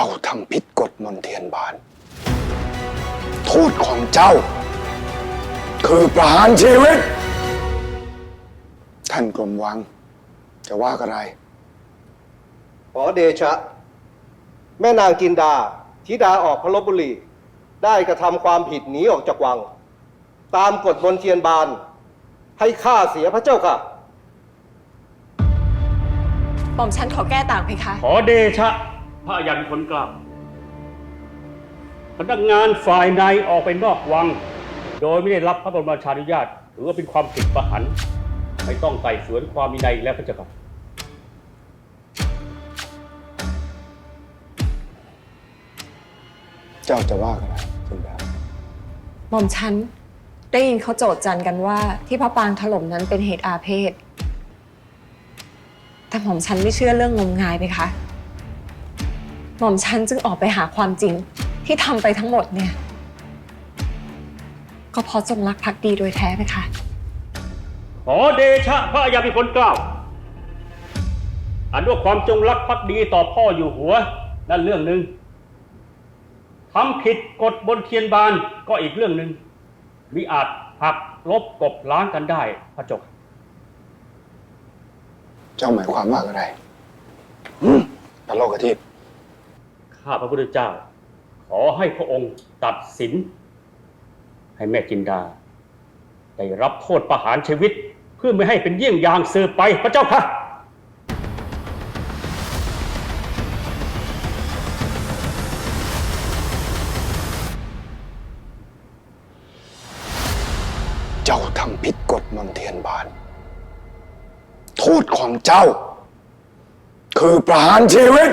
เจ้าทำผิดกฎมนเทียนบาน โทษของเจ้า คือประหารชีวิต ท่านกรมวัง จะว่าอะไร ขอเดชะ แม่นางกินดาธิดาออกพระลบบุรี ได้กระทำความผิดหนีออกจากวัง ตามกฎบนเทียนบาน ให้ฆ่าเสียพระเจ้าค่ะหม่อมฉันขอแก้ต่างเพคะ ขอเดชะ พระยันคนกล้าพนักงานฝ่ายในออกไปนอกวัง โดยไม่ได้รับพระบรมราชานุญาตถือว่าเป็นความผิดประหันต์ไม่ต้องไต่สวนความมีในและพระเจ้าค่ะเจ้าจะว่าอะไรจินดาหม่อมฉันได้ยินเขาโจทย์จันกันว่า ที่พระปรางถล่มนั้นเป็นเหตุอาเพศแต่หม่อมฉันไม่เชื่อเรื่องงมงายไปคะ หม่อมฉันจึงออกไปหาความจริงที่ทำไปทั้งหมดเนี่ย ก็เพราะจงรักภักดีโดยแท้ไปคะ ขอเดชะพระยันเป็นคนกล้า อันว่าความจงรักภักดีต่อพ่ออยู่หัว นั่นเรื่องหนึ่งทำผิดกฎบนเทียนบานก็อีกเรื่องหนึ่งมิอาจหักลบกบล้างกันได้พระเจ้าค่ะเจ้าหมายความว่าอะไรหืมตลกกระทิบ ข้าพระพุทธเจ้า ขอให้พระองค์ตัดสิน ให้แม่จินดา ได้รับโทษประหารชีวิต เพื่อไม่ให้เป็นเยี่ยงอย่างสืบไปพระเจ้าค่ะเจ้าทำผิดกฎมนเทียนบาน โทษของเจ้า คือประหารชีวิต